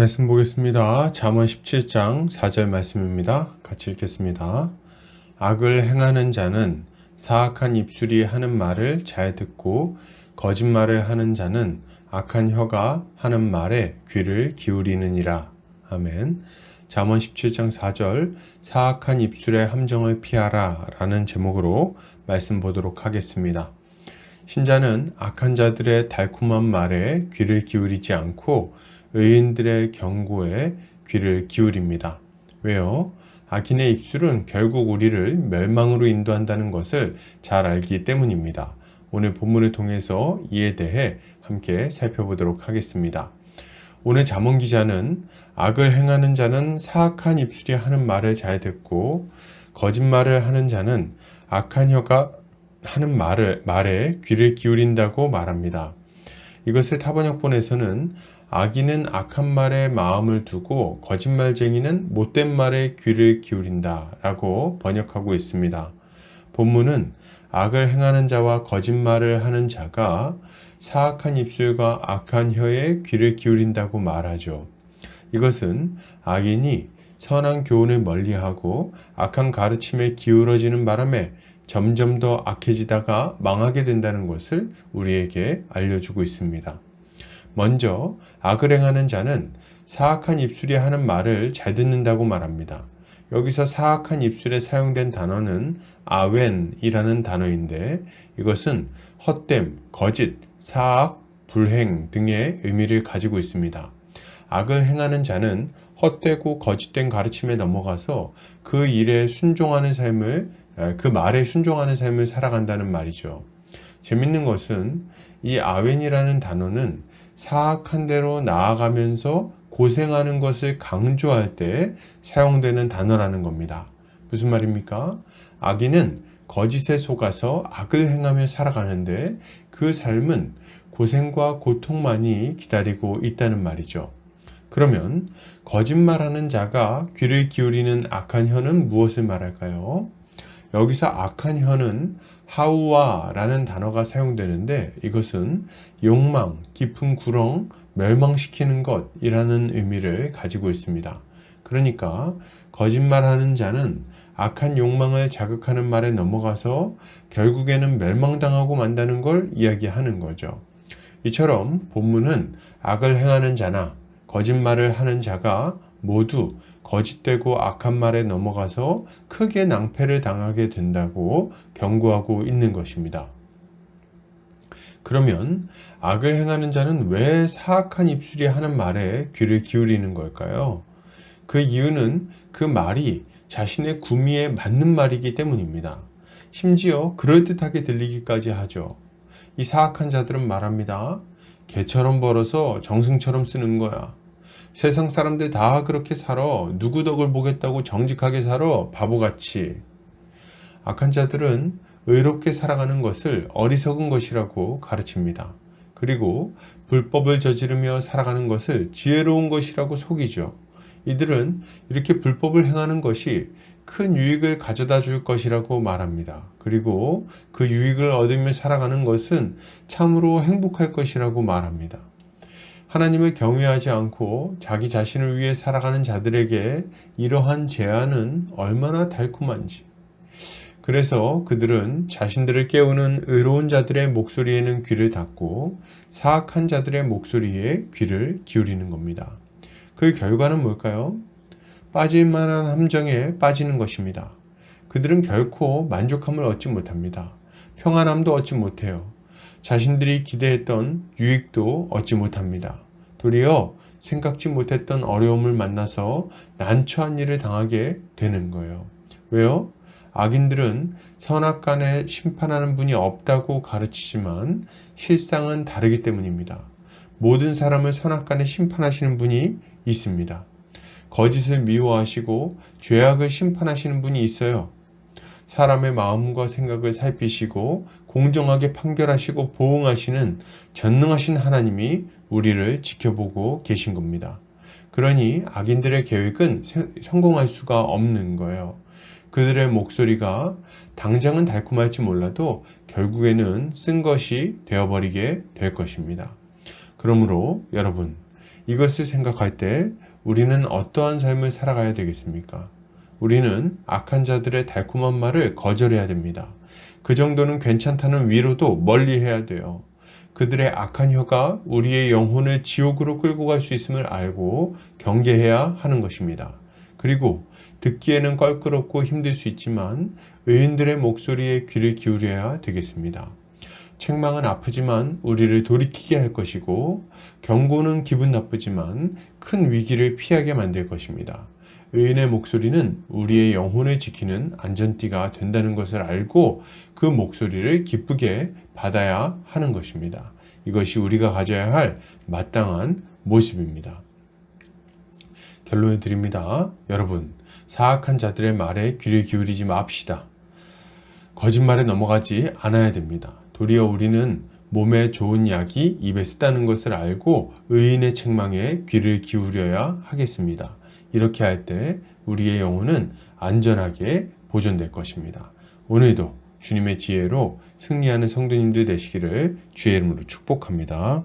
말씀 보겠습니다. 잠언 17장 4절 말씀입니다. 같이 읽겠습니다. 악을 행하는 자는 사악한 입술이 하는 말을 잘 듣고 거짓말을 하는 자는 악한 혀가 하는 말에 귀를 기울이느니라. 아멘. 잠언 17장 4절 사악한 입술의 함정을 피하라 라는 제목으로 말씀 보도록 하겠습니다. 신자는 악한 자들의 달콤한 말에 귀를 기울이지 않고 의인들의 경고에 귀를 기울입니다. 왜요? 악인의 입술은 결국 우리를 멸망으로 인도한다는 것을 잘 알기 때문입니다. 오늘 본문을 통해서 이에 대해 함께 살펴보도록 하겠습니다. 오늘 잠언 기자는 악을 행하는 자는 사악한 입술이 하는 말을 잘 듣고 거짓말을 하는 자는 악한 혀가 하는 말을 말에 귀를 기울인다고 말합니다. 이것을 타번역본에서는 악인은 악한 말에 마음을 두고 거짓말쟁이는 못된 말에 귀를 기울인다 라고 번역하고 있습니다. 본문은 악을 행하는 자와 거짓말을 하는 자가 사악한 입술과 악한 혀에 귀를 기울인다고 말하죠. 이것은 악인이 선한 교훈을 멀리하고 악한 가르침에 기울어지는 바람에 점점 더 악해지다가 망하게 된다는 것을 우리에게 알려주고 있습니다. 먼저 악을 행하는 자는 사악한 입술이 하는 말을 잘 듣는다고 말합니다. 여기서 사악한 입술에 사용된 단어는 아웬이라는 단어인데 이것은 헛됨, 거짓, 사악, 불행 등의 의미를 가지고 있습니다. 악을 행하는 자는 헛되고 거짓된 가르침에 넘어가서 그 일에 순종하는 삶을 그 말에 순종하는 삶을 살아간다는 말이죠. 재밌는 것은 이 아웬이라는 단어는 사악한 대로 나아가면서 고생하는 것을 강조할 때 사용되는 단어라는 겁니다. 무슨 말입니까? 악인은 거짓에 속아서 악을 행하며 살아가는데 그 삶은 고생과 고통만이 기다리고 있다는 말이죠. 그러면 거짓말하는 자가 귀를 기울이는 악한 혀는 무엇을 말할까요? 여기서 악한 혀는 하우아라는 단어가 사용되는데 이것은 욕망, 깊은 구렁, 멸망시키는 것이라는 의미를 가지고 있습니다. 그러니까 거짓말하는 자는 악한 욕망을 자극하는 말에 넘어가서 결국에는 멸망당하고 만다는 걸 이야기하는 거죠. 이처럼 본문은 악을 행하는 자나 거짓말을 하는 자가 모두 거짓되고 악한 말에 넘어가서 크게 낭패를 당하게 된다고 경고하고 있는 것입니다. 그러면 악을 행하는 자는 왜 사악한 입술이 하는 말에 귀를 기울이는 걸까요? 그 이유는 그 말이 자신의 구미에 맞는 말이기 때문입니다. 심지어 그럴듯하게 들리기까지 하죠. 이 사악한 자들은 말합니다. 개처럼 벌어서 정승처럼 쓰는 거야. 세상 사람들 다 그렇게 살아. 누구 덕을 보겠다고 정직하게 살아. 바보같이. 악한 자들은 의롭게 살아가는 것을 어리석은 것이라고 가르칩니다. 그리고 불법을 저지르며 살아가는 것을 지혜로운 것이라고 속이죠. 이들은 이렇게 불법을 행하는 것이 큰 유익을 가져다 줄 것이라고 말합니다. 그리고 그 유익을 얻으며 살아가는 것은 참으로 행복할 것이라고 말합니다. 하나님을 경외하지 않고 자기 자신을 위해 살아가는 자들에게 이러한 제안은 얼마나 달콤한지. 그래서 그들은 자신들을 깨우는 의로운 자들의 목소리에는 귀를 닫고 사악한 자들의 목소리에 귀를 기울이는 겁니다. 그 결과는 뭘까요? 빠질 만한 함정에 빠지는 것입니다. 그들은 결코 만족함을 얻지 못합니다. 평안함도 얻지 못해요. 자신들이 기대했던 유익도 얻지 못합니다. 도리어 생각지 못했던 어려움을 만나서 난처한 일을 당하게 되는 거예요. 왜요? 악인들은 선악 간에 심판하는 분이 없다고 가르치지만 실상은 다르기 때문입니다. 모든 사람을 선악 간에 심판하시는 분이 있습니다. 거짓을 미워하시고 죄악을 심판하시는 분이 있어요. 사람의 마음과 생각을 살피시고 공정하게 판결하시고 보응하시는 전능하신 하나님이 우리를 지켜보고 계신 겁니다. 그러니 악인들의 계획은 성공할 수가 없는 거예요. 그들의 목소리가 당장은 달콤할지 몰라도 결국에는 쓴 것이 되어버리게 될 것입니다. 그러므로 여러분, 이것을 생각할 때 우리는 어떠한 삶을 살아가야 되겠습니까? 우리는 악한 자들의 달콤한 말을 거절해야 됩니다. 그 정도는 괜찮다는 위로도 멀리 해야 돼요. 그들의 악한 혀가 우리의 영혼을 지옥으로 끌고 갈 수 있음을 알고 경계해야 하는 것입니다. 그리고 듣기에는 껄끄럽고 힘들 수 있지만 의인들의 목소리에 귀를 기울여야 되겠습니다. 책망은 아프지만 우리를 돌이키게 할 것이고 경고는 기분 나쁘지만 큰 위기를 피하게 만들 것입니다. 의인의 목소리는 우리의 영혼을 지키는 안전띠가 된다는 것을 알고 그 목소리를 기쁘게 받아야 하는 것입니다. 이것이 우리가 가져야 할 마땅한 모습입니다. 결론을 드립니다. 여러분, 사악한 자들의 말에 귀를 기울이지 맙시다. 거짓말에 넘어가지 않아야 됩니다. 도리어 우리는 몸에 좋은 약이 입에 쓰다는 것을 알고 의인의 책망에 귀를 기울여야 하겠습니다. 이렇게 할 때 우리의 영혼은 안전하게 보존될 것입니다. 오늘도 주님의 지혜로 승리하는 성도님들 되시기를 주의 이름으로 축복합니다.